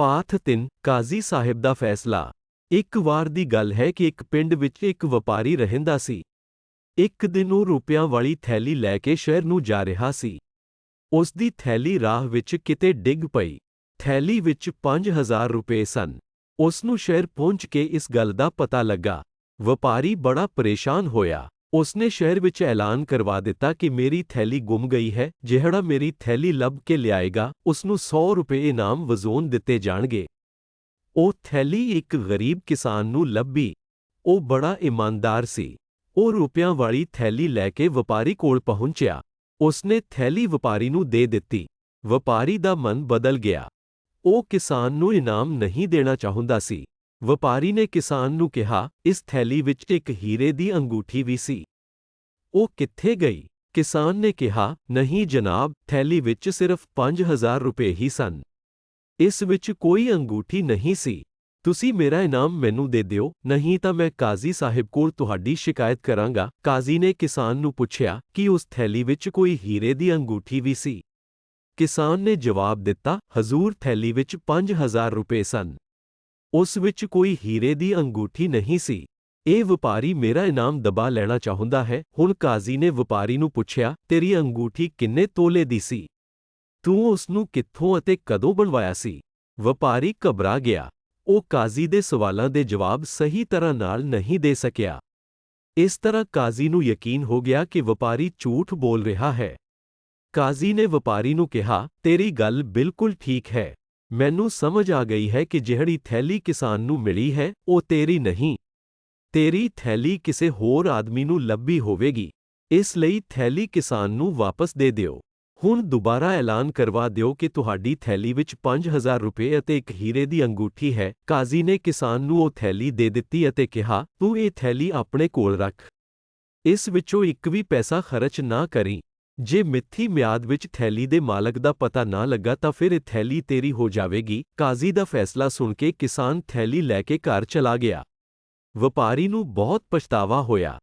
ਪਾਠ 3 ਕਾਜ਼ੀ ਸਾਹਿਬ ਦਾ ਫੈਸਲਾ। ਇੱਕ ਵਾਰ ਦੀ ਗੱਲ ਹੈ ਕਿ ਇੱਕ ਪਿੰਡ ਵਿੱਚ ਇੱਕ ਵਪਾਰੀ ਰਹਿੰਦਾ ਸੀ। ਇੱਕ ਦਿਨ ਉਹ ਰੁਪਿਆਂ ਵਾਲੀ ਥੈਲੀ ਲੈ ਕੇ ਸ਼ਹਿਰ ਨੂੰ ਜਾ ਰਿਹਾ ਸੀ। ਉਸ ਦੀ ਥੈਲੀ ਰਾਹ ਵਿੱਚ ਕਿਤੇ ਡਿੱਗ ਪਈ। ਥੈਲੀ ਵਿੱਚ 5000 ਰੁਪਏ ਸਨ। ਉਸ ਨੂੰ ਸ਼ਹਿਰ ਪਹੁੰਚ ਕੇ ਇਸ ਗੱਲ ਦਾ ਪਤਾ ਲੱਗਾ। ਵਪਾਰੀ ਬੜਾ ਪਰੇਸ਼ਾਨ ਹੋਇਆ। ਉਸਨੇ ਸ਼ਹਿਰ ਵਿੱਚ ਐਲਾਨ ਕਰਵਾ ਦਿੱਤਾ ਕਿ ਮੇਰੀ ਥੈਲੀ ਗੁੰਮ ਗਈ ਹੈ, ਜਿਹੜਾ ਮੇਰੀ ਥੈਲੀ ਲੱਭ ਕੇ ਲਿਆਏਗਾ ਉਸ ਨੂੰ 100 ਰੁਪਏ ਇਨਾਮ ਵਜ਼ੋਨ ਦਿੱਤੇ ਜਾਣਗੇ। ਉਹ ਥੈਲੀ ਇੱਕ ਗਰੀਬ ਕਿਸਾਨ ਨੂੰ ਲੱਭੀ। ਉਹ ਬੜਾ ਇਮਾਨਦਾਰ ਸੀ। ਉਹ ਰੁਪਿਆਂ ਵਾਲੀ ਥੈਲੀ ਲੈ ਕੇ ਵਪਾਰੀ ਕੋਲ ਪਹੁੰਚਿਆ। ਉਸਨੇ ਥੈਲੀ ਵਪਾਰੀ ਨੂੰ ਦੇ ਦਿੱਤੀ। ਵਪਾਰੀ ਦਾ ਮਨ ਬਦਲ ਗਿਆ। ਉਹ ਕਿਸਾਨ ਨੂੰ ਇਨਾਮ ਨਹੀਂ ਦੇਣਾ ਚਾਹੁੰਦਾ ਸੀ। ਵਪਾਰੀ ਨੇ ਕਿਸਾਨ ਨੂੰ ਕਿਹਾ, ਇਸ ਥੈਲੀ ਵਿੱਚ ਇੱਕ ਹੀਰੇ ਦੀ ਅੰਗੂਠੀ ਵੀ ਸੀ। ਉਹ ਕਿੱਥੇ ਗਈ? ਕਿਸਾਨ ਨੇ ਕਿਹਾ, ਨਹੀਂ ਜਨਾਬ, ਥੈਲੀ ਵਿੱਚ ਸਿਰਫ 5000 ਰੁਪਏ ਹੀ ਸਨ। ਇਸ ਵਿੱਚ ਕੋਈ ਅੰਗੂਠੀ ਨਹੀਂ ਸੀ। ਤੁਸੀਂ ਮੇਰਾ ਇਨਾਮ ਮੈਨੂੰ ਦੇ ਦਿਓ, ਨਹੀਂ ਤਾਂ ਮੈਂ ਕਾਜ਼ੀ ਸਾਹਿਬ ਕੋਲ ਤੁਹਾਡੀ ਸ਼ਿਕਾਇਤ ਕਰਾਂਗਾ। ਕਾਜ਼ੀ ਨੇ ਕਿਸਾਨ ਨੂੰ ਪੁੱਛਿਆ ਕਿ ਉਸ ਥੈਲੀ ਵਿੱਚ ਕੋਈ ਹੀਰੇ ਦੀ ਅੰਗੂਠੀ ਵੀ ਸੀ। ਕਿਸਾਨ ਨੇ ਜਵਾਬ ਦਿੱਤਾ, ਹਜ਼ੂਰ, ਥੈਲੀ ਵਿੱਚ 5000 ਰੁਪਏ ਸਨ। ਉਸ ਵਿੱਚ ਕੋਈ ਹੀਰੇ ਦੀ ਅੰਗੂਠੀ ਨਹੀਂ ਸੀ। ਇਹ ਵਪਾਰੀ ਮੇਰਾ ਇਨਾਮ ਦਬਾ ਲੈਣਾ ਚਾਹੁੰਦਾ ਹੈ। ਹੁਣ ਕਾਜ਼ੀ ਨੇ ਵਪਾਰੀ ਨੂੰ ਪੁੱਛਿਆ, ਤੇਰੀ ਅੰਗੂਠੀ ਕਿੰਨੇ ਤੋਲੇ ਦੀ ਸੀ? ਤੂੰ ਉਸ ਨੂੰ ਕਿੱਥੋਂ ਅਤੇ ਕਦੋਂ ਬਣਵਾਇਆ ਸੀ? ਵਪਾਰੀ ਘਬਰਾ ਗਿਆ। ਉਹ ਕਾਜ਼ੀ ਦੇ ਸਵਾਲਾਂ ਦੇ ਜਵਾਬ ਸਹੀ ਤਰ੍ਹਾਂ ਨਾਲ ਨਹੀਂ ਦੇ ਸਕਿਆ। ਇਸ ਤਰ੍ਹਾਂ ਕਾਜ਼ੀ ਨੂੰ ਯਕੀਨ ਹੋ ਗਿਆ ਕਿ ਵਪਾਰੀ ਝੂਠ ਬੋਲ ਰਿਹਾ ਹੈ। ਕਾਜ਼ੀ ਨੇ ਵਪਾਰੀ ਨੂੰ ਕਿਹਾ, ਤੇਰੀ ਗੱਲ ਬਿਲਕੁਲ ਠੀਕ ਹੈ। ਮੈਨੂੰ ਸਮਝ ਆ ਗਈ ਹੈ ਕਿ ਜਿਹੜੀ ਥੈਲੀ ਕਿਸਾਨ ਨੂੰ ਮਿਲੀ ਹੈ, ਉਹ ਤੇਰੀ ਨਹੀਂ। ਤੇਰੀ ਥੈਲੀ ਕਿਸੇ ਹੋਰ ਆਦਮੀ ਨੂੰ ਲੱਭੀ ਹੋਵੇਗੀ, ਇਸ ਲਈ ਥੈਲੀ ਕਿਸਾਨ ਨੂੰ ਵਾਪਸ ਦੇ ਦਿਓ। ਹੁਣ ਦੁਬਾਰਾ ਐਲਾਨ ਕਰਵਾ ਦਿਓ ਕਿ ਤੁਹਾਡੀ ਥੈਲੀ ਵਿੱਚ 5000 ਰੁਪਏ ਅਤੇ ਇੱਕ ਹੀਰੇ ਦੀ ਅੰਗੂਠੀ ਹੈ। ਕਾਜ਼ੀ ਨੇ ਕਿਸਾਨ ਨੂੰ ਉਹ ਥੈਲੀ ਦੇ ਦਿੱਤੀ ਅਤੇ ਕਿਹਾ, ਤੂੰ ਇਹ ਥੈਲੀ ਆਪਣੇ ਕੋਲ ਰੱਖ। ਇਸ ਵਿੱਚੋਂ ਇੱਕ ਵੀ ਪੈਸਾ ਖਰਚ ਨਾ ਕਰੀ। ਜੇ ਮਿੱਥੀ ਮਿਆਦ ਵਿੱਚ ਥੈਲੀ ਦੇ ਮਾਲਕ ਦਾ ਪਤਾ ਨਾ ਲੱਗਾ ਤਾਂ ਫਿਰ ਇਹ ਥੈਲੀ ਤੇਰੀ ਹੋ ਜਾਵੇਗੀ। ਕਾਜ਼ੀ ਦਾ ਫੈਸਲਾ ਸੁਣ ਕੇ ਕਿਸਾਨ ਥੈਲੀ ਲੈ ਕੇ ਘਰ ਚਲਾ ਗਿਆ। ਵਪਾਰੀ ਨੂੰ ਬਹੁਤ ਪਛਤਾਵਾ ਹੋਇਆ।